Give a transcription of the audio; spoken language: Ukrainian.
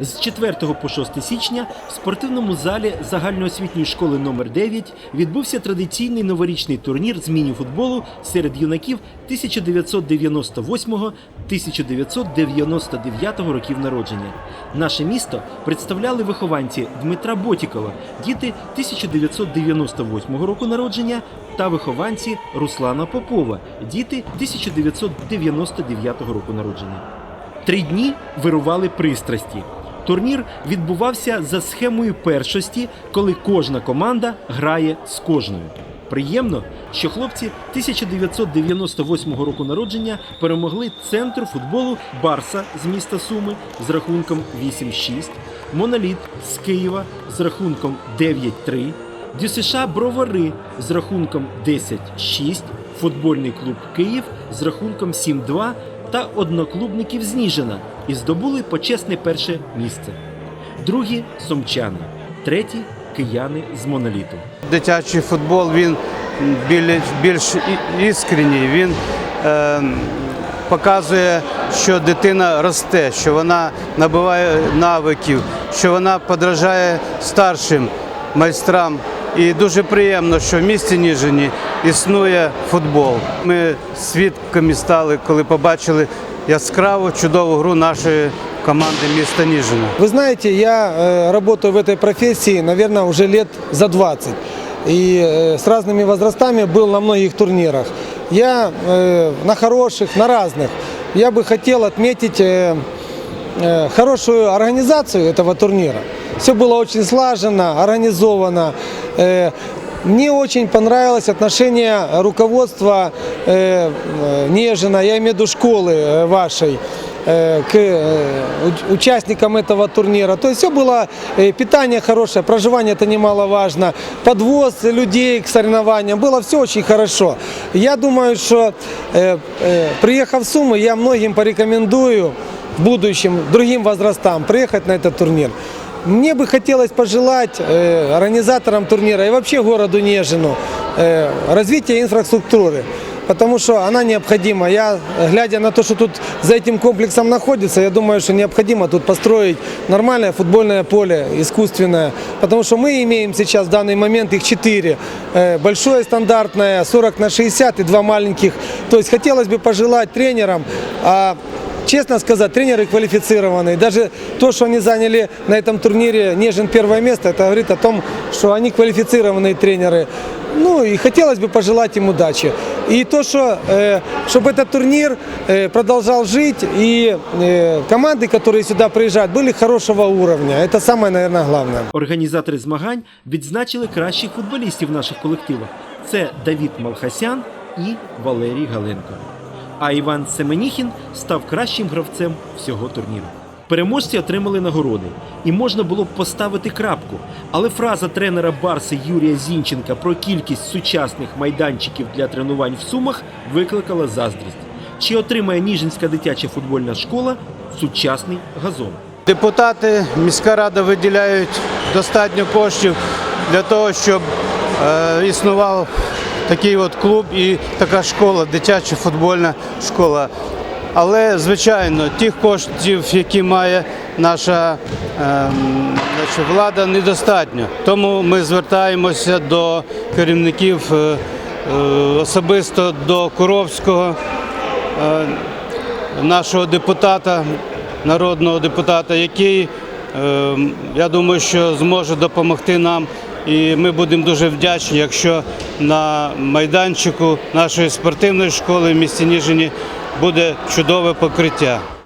З 4 по 6 січня в спортивному залі загальноосвітньої школи номер 9 відбувся традиційний новорічний турнір з міні-футболу серед юнаків 1998-1999 років народження. Наше місто представляли вихованці Дмитра Ботікова, діти 1998 року народження, та вихованці Руслана Попова, діти 1999 року народження. Три дні вирували пристрасті. Турнір відбувався за схемою першості, коли кожна команда грає з кожною. Приємно, що хлопці 1998 року народження перемогли центр футболу Барса з міста Суми з рахунком 8-6, Моноліт з Києва з рахунком 9-3, ДЮСШ Бровари з рахунком 10-6, футбольний клуб Київ з рахунком 7-2 та одноклубників з Ніжина і здобули почесне перше місце. Другі сумчани, треті кияни з моноліту. Дитячий футбол він більш, більш іскренній, він е, показує, що дитина росте, що вона набуває навиків, що вона подражає старшим майстрам. І дуже приємно, що в місті Ніжині існує футбол. Ми свідками стали, коли побачили яскраву, чудову гру нашої команди міста Ніжина. Вы знаете, я э, работаю в этой профессии, наверное, уже лет за 20. И э, с разными возрастами был на многих турнирах. Я э, на хороших, на разных. Я бы хотел отметить э, э, хорошую организацию этого турнира. Все было очень слаженно, организовано. Э, Мне очень понравилось отношение руководства э, э, Нежина, я имею в виду школы э, вашей, э, к э, уч- участникам этого турнира. То есть все было, э, питание хорошее, проживание это немаловажно, подвоз людей к соревнованиям, было все очень хорошо. Я думаю, что э, э, приехав в Сумы, я многим порекомендую в будущем другим возрастам приехать на этот турнир. Мне бы хотелось пожелать э, организаторам турнира и вообще городу Нежину э, развития инфраструктуры. Потому что она необходима. Я, глядя на то, что тут за этим комплексом находится, я думаю, что необходимо тут построить нормальное футбольное поле, искусственное. Потому что мы имеем сейчас в данный момент их четыре. Э, Большое стандартное, 40 на 60 и два маленьких. То есть хотелось бы пожелать тренерам а, Честно сказать, тренеры квалифицированные. Даже то, что они заняли на этом турнире Нежин первое место, это говорит о том, что они квалифицированные тренеры. Ну и хотелось бы пожелать им удачи. И то, что, э, чтобы этот турнир э, продолжал жить, и э, команды, которые сюда приезжают, были хорошего уровня. Это самое, наверное, главное. Організатори змагань відзначили кращих футболістів наших колективах. Це Давід Малхасян і Валерій Галенко. А Іван Семеніхін став кращим гравцем всього турніру. Переможці отримали нагороди, і можна було б поставити крапку. Але фраза тренера Барси Юрія Зінченка про кількість сучасних майданчиків для тренувань в Сумах викликала заздрість. Чи отримає Ніжинська дитяча футбольна школа сучасний газон? Депутати, міська рада виділяють достатньо коштів для того, щоб е, існував такий от клуб і така школа, дитяча футбольна школа. Але, звичайно, тих коштів, які має наша значить, влада, недостатньо. Тому ми звертаємося до керівників е, е, особисто до Куровського е, нашого депутата, народного депутата, який, е, я думаю, що зможе допомогти нам. І ми будемо дуже вдячні, якщо на майданчику нашої спортивної школи в місті Ніжині буде чудове покриття.